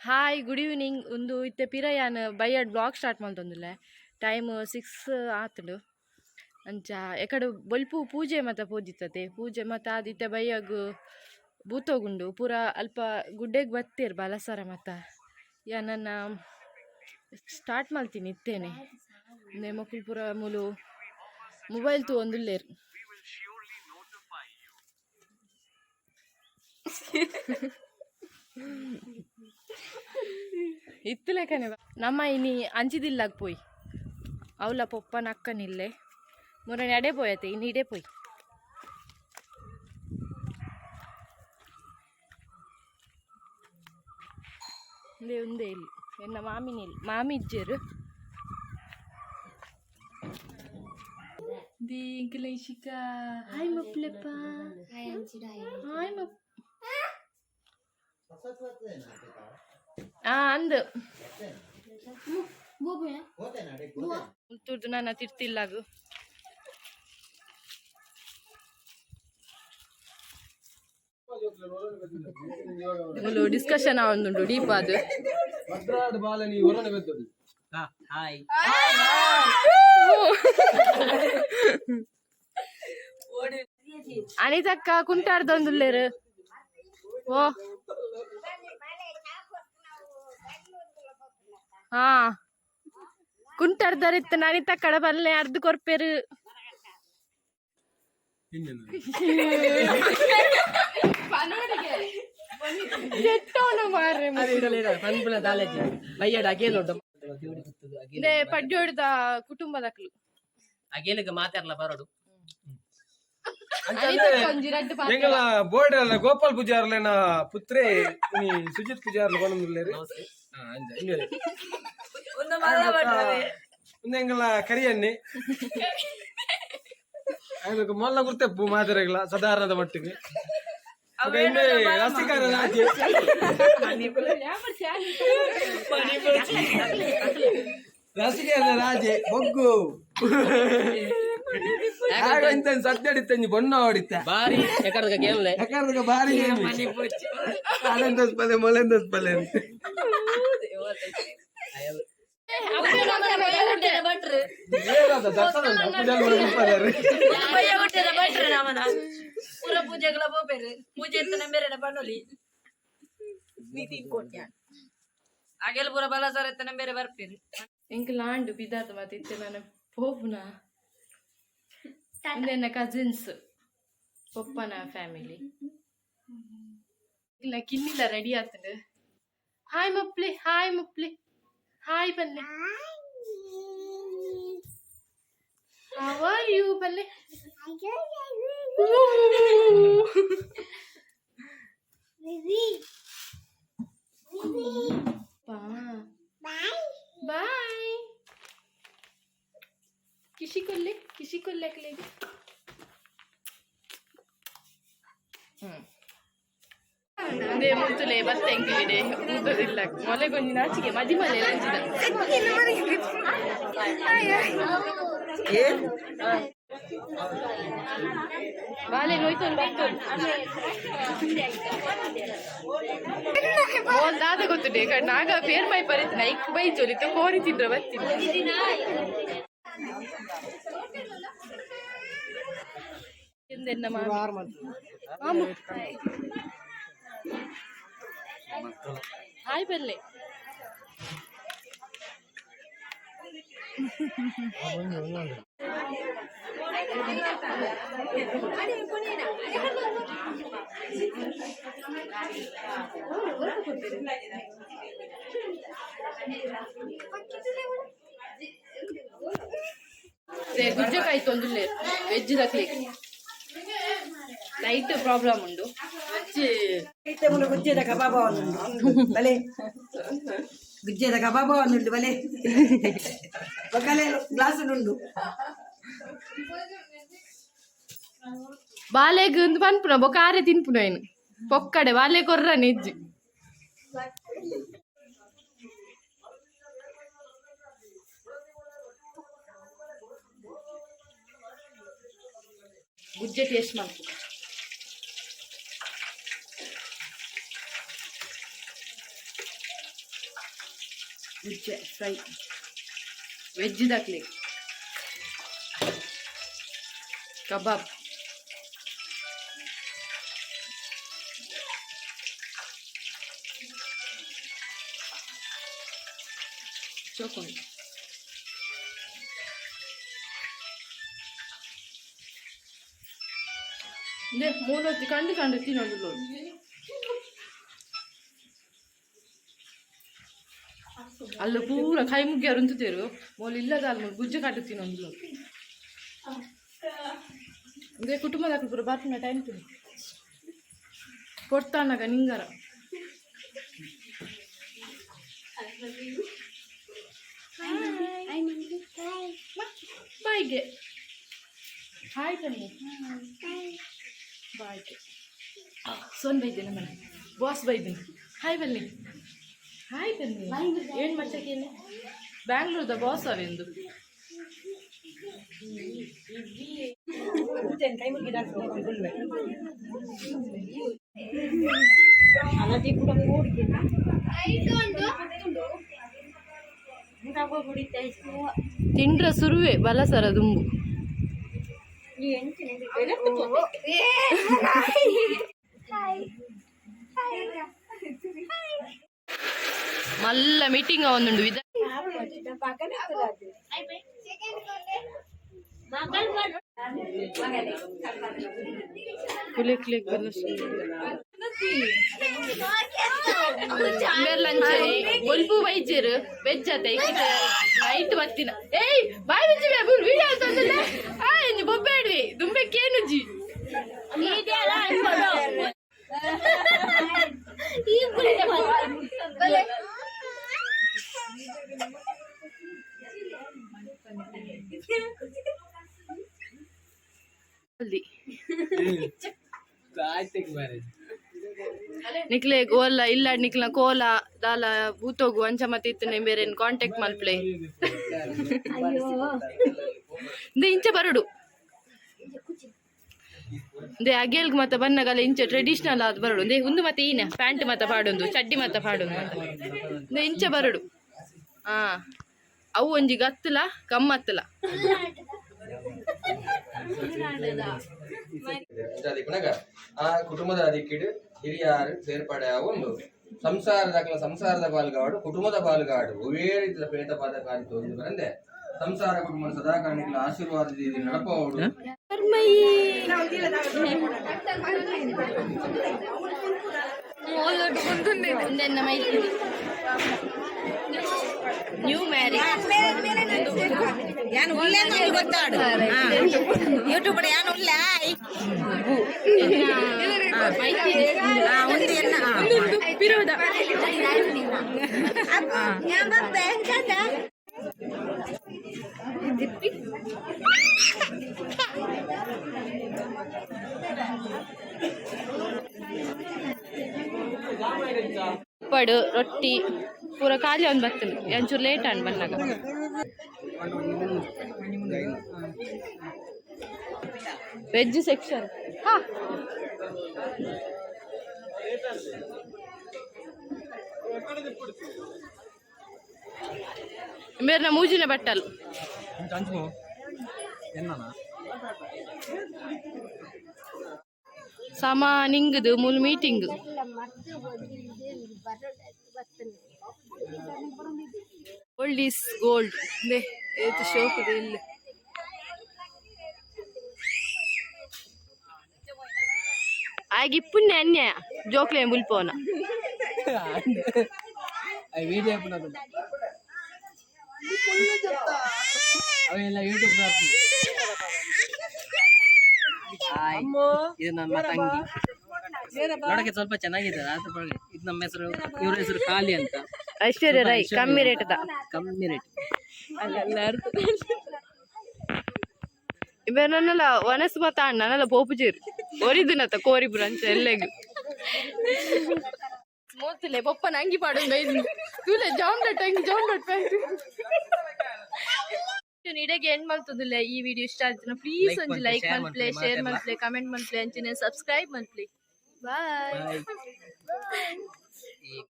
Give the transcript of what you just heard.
Hi good evening ಒಂದು ಇತ್ತೆ ಪಿರಯಾನ್ ಬೈಯಡ್ ಬ್ಲಾಗ್ ಸ್ಟಾರ್ಟ್ ಮಾಡ್ತೊಂದುಲ್ಲೆ ಟೈಮ್ ಸಿಕ್ಸ್ ಆತುಂಡು. ಅಂಚ ಎಕಡೆ ಬೊಲ್ಪು ಪೂಜೆ ಮಾತ ಪೋದಿತ್ತತೆ ಪೂಜೆ ಮಾತ ಆದಿತ್ತೆ ಬೈಯಾಗ ಬೂತೋಗುಂಡು ಪೂರ ಅಲ್ಪ ಗುಡ್ಡೆಗ್ ಬತ್ತೀರ್ ಬಲಸರ ಮತ. ಯಾ ನನ್ನ ಸ್ಟಾರ್ಟ್ ಮಾಡ್ತೀನಿ ಇತ್ತೇನೆ. ಮಕ್ಕಳು ಪೂರ ಮುಲು ಮೊಬೈಲ್ ತು ಒಂದುಲ್ಲೇರ್ ಇತ್ತಲೆಕನೆ ನಮ್ಮ ಇನಿ ಅಂಚಿದಿಲ್ಲಾಗ ಪೋಯ್ ಅವಲ ಪೊಪ್ಪನ ಅಕ್ಕನಿಲ್ಲೆ ಮುರನೆ ಅಡೆ ಪೋಯತೆ ಇನ್ನು ಇಡೆ ಪೋಯ್ ಇಂದೇ ಒಂದೇ ಇಲ್ಲಿ ಎನ್ನ ಮಾಮಿನ ಇಲ್ಲಿ ಮಾಮಿ ಇಜ್ಜೇರು ದಿ ಇಂಕಲೇಶಿಕ ಹಾಯ್ ಮಪ್ಲೆಪ್ಪ ಹಾಯ್ ಮಪ್ ಆ ಅಂದು. ತುರ್ದು ನಾನು ತಿರ್ತಿಲ್ಲ ಅದು. ಡಿಸ್ಕಷನ್ ಆವೊಂದುಂಡು ಡೀಪ್ ಅದು ಹಾಯ್ ಅನಿತಕ್ಕ ಕುಂಟಾಡ್ದೊಂದುಲ್ಲೇರು ಓ. ಹಾ. ಕುಂಟಾಡ್ದರಿತ್ತ ಅನಿತ ಕಡ ಬಲ್ಲೆ ಅರ್ಧ ಕೊರ್ಪೇರು ಪಡ್ಜೋಡ್ದ ಕುಟುಂಬದಕ್ಲು ಅಗೇಲಕ್ಕೆ ಮಾತಾಡ್ಲ ಬರೋಡು ಎಂಗಲ ಬೋರ್ಡ್ ಅಲ್ಲ, ಗೋಪಾಲ್ ಪೂಜಾರ್ಲೆನ ಪುತ್ರೆ ಸುಜಿತ್ ಪೂಜಾರ್ಲ ಬಂದಿಲ್ಲೇರಿ ಒಂದು ಎಂಗಲ ಕರಿಯನ್ನಿ ಅದಕ್ಕೆ ಮೊಲ್ಲ ಗುರ್ತೆಪ್ಪು ಮಾದರಿಗಳ ಸಾಧಾರಣದ ಮಟ್ಟಿಗೆ ಆಗ ಇನ್ನೇ ರಸಿಕರ ರಾಜ್ಯ ರಸಿಕರ ರಾಜೆ ಬೊಗ್ಗು ಆಗ ಇಂತ ಸದ್ಯಡಿತ್ತ ಬೊಣ್ಣ ಹೊಡಿತ ಬಾರಿ ಎಕಡದ ಗೇಮ್ಲೆ ಯಾಕಂದ್ರೆ ಬಾರಿ ಅಲೆಂದಸ್ ಪಲೆ ಮೊಲೆಂದಸ್ ಪಲೆ ಪೂಜೆಗಳ ಬೋಪೇರು ಪೂಜೆ ಅಂತ ನಂಬೇರೆ ಬಣ್ಣಲಿ ನೀತಿ ಕೊಟ್ಯ ಆಗೆಲ್ಲ ಪೂರ ಬಲಸಾರ ಎತ್ತ ನಂಬೇರೆ ಬರ್ಪೇರು ಇಂಕ ಲಾಂಡು ಬಿದ್ದಾದ ಮತ್ತಿತ್ತೆ ನನ್ನ ಪೋಪುನ ನನ್ನ ಕಸಿನ್ಸ್ ಪಪ್ಪನ ಫ್ಯಾಮಿಲಿ ಇಲ್ಲ ಕಿನ್ನಿಲ್ಲ ರೆಡಿ हाय मुपली हाय मुपली हाय बल्ले हाउ आर यू बल्ले किसी को ले किसी को लेके ले, ले ಅದೇ ಮುಂಚುಲೆ ಮತ್ತೆ ಹೆಂಗಿದೆ ಊಟದಿಲ್ಲ ಮೊಲೆಗೊಂದು ನಾಚಿಕೆ ಮದಿ ಮಲೆ ರಂಜಿದ ಬಾಲೆ ನೋಯ್ತೊಂದು ಬರ್ತೊಂದು ಮೋಲ್ ದಾದ ಗೊತ್ತುಂಡೆ ಕಡ್ ನಾಗ ಪೇರ್ ಮೈ ಪರಿತಿನ ಇಕ್ ಬೈ ಜೊಲಿತ ಕೋರಿ ತಿಂದ್ರ ಬತ್ತಿನ ಎಂದೆನ್ನ ಮಾಮಿ হাই পেলে గుజ్జకాయ తొందరలేదు వెజ్ దక్కలేదు లైట్ ప్రాబ్లం ఉండు. గుజ్జేద కబాబా భలే. గుజ్జేద కబాబా ఉండు భలే. ఒకలే గ్లాసు నుండు. బాలేగు పనుపునా ఒక ఆరే తినుపు నేను. పొక్కడే వాళ్ళే కొర్ర నిజ్జి. గుజ్జెట్ వేసి మనకు. வெஜ் ஃப்ரை வெஜ்ஜு தக்லி கபாப் চোখন 네, 모노 간디 간디 뛰는 ಅಲ್ಲ ಪೂರ ಕೈ ಮುಗ್ಗ್ಯಾರು ಅಂತಿದ್ದೇರು ಮೋಲ್ ಇಲ್ಲದ ಅಲ್ಲ ಗುಜ್ಜೆ ಕಟ್ಟುತ್ತೀನೊಂದು ಇದೇ ಕುಟುಂಬದ ಪೂರ ಬರ್ತೀನಿ ಟೈಮ್ ತಿಳಿ ಕೊಡ್ತಾನಾಗ ನಿಂಗಾರ ಬಾಯ್ಗೆ ಹಾಯ್ ಕಣ್ಣು ಬಾಯ್ಗೆ ಸೋನ್ ಬೈದ್ದೇನೆ ಮನೆ ಬಾಸ್ ಬೈದ್ದೀನಿ ಹಾಯ್ ಬನ್ನಿ ಹಾಯ್ ಬನ್ನಿ ಏನು ಮಚ್ಚಕ್ಕೇನೆ ಬ್ಯಾಂಗ್ಳೂರ್ದ ಬಾಸ್ ಅವೆಂದು ಕೈ ಮುಗಿದ ತಿಂಡ್ರ ಸುರುವೆ ಬಲಸರ ದುಂಬು ಮಲ್ಲ ಮೀಟಿಂಗ್ ಒಂದುಂಡು ವಿಧ ಕುಲೆ ಕ್ಲಿಕ್ ಬಲ್ಲ ಲಂಚರಿ ಒಲ್ಪು ಬೈಜೇರು ವೆಜ್ ಆತ ನೈಟ್ ಬತ್ತಿನ ಏಯ್ ಬಾಯ್ ಬಜ್ಜಿ ಬೇಬು ವಿಡಿಯೋ ತಂದಲ್ಲ ನಿಕ್ಲೆ ಓಲ್ಲ ಇಲ್ಲ ನಿಕ್ಲ ಕೋಲ, ದಾಲ ಬೂತೋಗು ಅಂಚ ಮತ್ತೆ ಇತ್ತನೆ ಬೇರೆ ಕಾಂಟ್ಯಾಕ್ಟ್ ಮಲ್ಪ್ಲೆ ಇಂದೆ ಇಂಚ ಬರಡು. ಇಂದೆ ಅಗೇಲ್ಗ್ ಮತ್ತ ಬನ್ನಗಲ ಇಂಚ ಟ್ರೆಡಿಷನಲ್ ಆದ್ ಬರಡು. ದೇ ಒಂದು ಮತ್ತೆ ಈನ, ಪ್ಯಾಂಟ್ ಮತ್ತೆ ಪಾಡೊಂದು, ಚಡ್ಡಿ ಮತ್ತೆ ಪಾಡೊಂದು ಇಂದೆ ಇಂಚ ಬರಡು. ಹಾ ಅವು ಒಂಜಿ ಗತ್ತಲ ಕಮ್ಮತ್ತಲ ಕುಣಗ ಆ ಕುಟುಂಬದ ದಿಕ್ಕಿಡು ಹಿರಿಯರು ಸೇರ್ಪಡೆ ಒಂದು ಸಂಸಾರದ ಸಂಸಾರದ ಪಾಲ್ಗಾಡು ಕುಟುಂಬದ ಪಾಲ್ಗಾಡು ಒವೇ ರೀತಿಯ ಪ್ರೇತ ಪಾದಕಾರಿ ತೋರಿದು ಬರಂದೆ ಸಂಸಾರ ಕುಟುಂಬ ಸದಾಕಾರಣಿಗಳ ಆಶೀರ್ವಾದ ನಡಪವಡು ನ್ಯೂ ಮ್ಯಾರೇಜ್. ಯಾನು ಒಳ್ಳೆ ಗೊತ್ತಾಡು. ಯೂಟ್ಯೂಬ್ ಪಿರೋದ ಪಡು ರೊಟ್ಟಿ ಪೂರ ಖಾಲಿ ಒಂದು ಬರ್ತದೆ. ಒಂಚೂರು ಲೇಟ್ ಅನ್ ಬಂದಾಗ. ವೆಜ್ ಸೆಕ್ಷನ್ ಹಾ ಮೇರ್ನ ಮೂಜಿನ ಬಟ್ಟಲು ಸಮ ನಿಂಗದು ಮೂಲ್ ಮೀಟಿಂಗ್ ಗೋಲ್ಡ್ ಈಸ್ ಗೋಲ್ಡ್ ದೇ ಏತು ಶೋಕ್ ಇದೆ ಇಲ್ಲಿ ಆಗಿಪ್ಪುನ್ನೆ ಅನ್ಯಾಯ ಜೋಕ್ಲೆ ಮುಲ್ಪೋನ ವಿಡಿಯೋ ಹಾಕ್ಬಿಡೋದು ಅವೆಲ್ಲ ಯೂಟ್ಯೂಬ್ ಇದು ನಮ್ಮ ತಂಗಿ. ನೋಡಕ್ಕೆ ಸ್ವಲ್ಪ ಚೆನ್ನಾಗಿದೆ ಇದು ನಮ್ಮ ಹೆಸರು ಇವ್ರ ಹೆಸರು ಖಾಲಿ ಅಂತ. ಐಶ್ವರ್ಯ ರೈ ಕಮ್ಮಿ ರೇಟ್ದ ಕಮ್ಮಿ ರೇಟ್. ಇವ ನನ್ನಲ್ಲ ವನಸ್ ಮತ ಅಣ್ಣ ನನ್ನಲ್ಲ ತ ಕೋರಿ ಕೋರಿಬ್ರು ಅಂಚ ಮೋತಿಲೆ ಪಪ್ಪ ಪೊಪ್ಪನ ಅಂಗಿ ಪಾಡುಂಗ ಇದು ತೂಲೆ ಜಾಂಬ್ಲೆಟ್ ಅಂಗಿ ಜಾಂಬ್ಲೆಟ್ ಪ್ಯಾಂಟ್ ಇಡೆಗೆ ಎಂಡ್ ಮಲ್ತದಿಲ್ಲ ಈ ವಿಡಿಯೋ ಇಷ್ಟ ಆಯ್ತು ಪ್ಲೀಸ್ ಒಂದು ಒಂಜಿ ಲೈಕ್ ಮಂತ್ಲೆ ಮಲ್ಪ್ಲೆ ಶೇರ್ ಮಂತ್ಲೆ ಮಲ್ಪ್ಲೆ ಕಮೆಂಟ್ ಮಲ್ಪ್ಲೆ ಅಂಚಿನ ಸಬ್ಸ್ಕ್ರೈಬ್ ಮಲ್ಪ್ಲೆ ಬಾಯ್